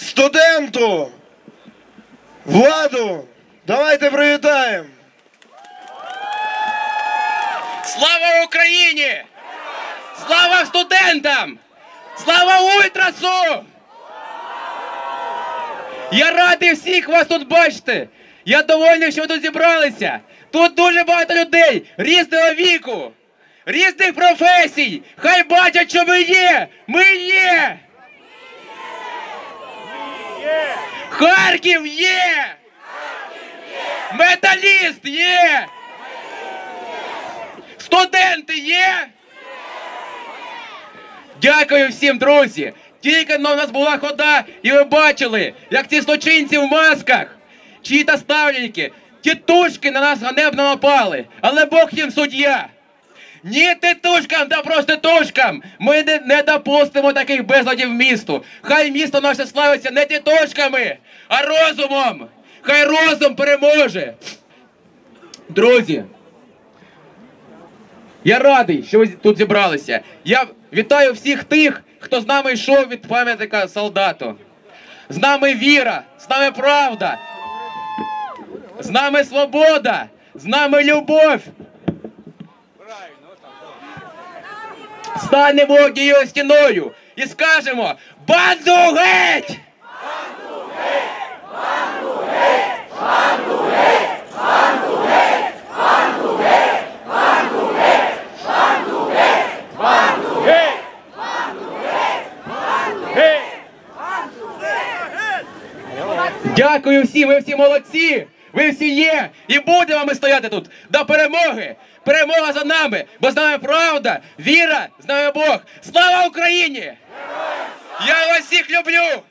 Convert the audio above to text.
студенту, владу. Давайте привітаємо. Слава Україні! Слава студентам! Слава Ультрасу! Я радий всіх вас тут бачити. Я довольний, що ви тут зібралися. Тут дуже багато людей різного віку, різних професій. Хай бачать, що ми є. Ми є. Харків є. Металіст є. Студенти є? Дякую всім, друзі! Тільки в нас була хода, і ви бачили, як ці злочинці в масках, чиї та ставленники, тітушки на нас ганебно напали, але Бог їм суддя. Ні титушкам та проститушкам! Ми не, не допустимо таких безладів місту. Хай місто наше славиться не тітушками, а розумом! Хай розум переможе! Друзі, я радий, що ви тут зібралися. Я вітаю всіх тих, хто з нами йшов від пам'ятника солдату. З нами віра, з нами правда, з нами свобода, з нами любов. Станемо однією стіною і скажемо банду геть! Дякую всім, ви всі молодці! Ви всі є! І будемо ми стояти тут до перемоги! Перемога за нами! Бо з нами правда, віра, з нами Бог! Слава Україні! Я вас всіх люблю!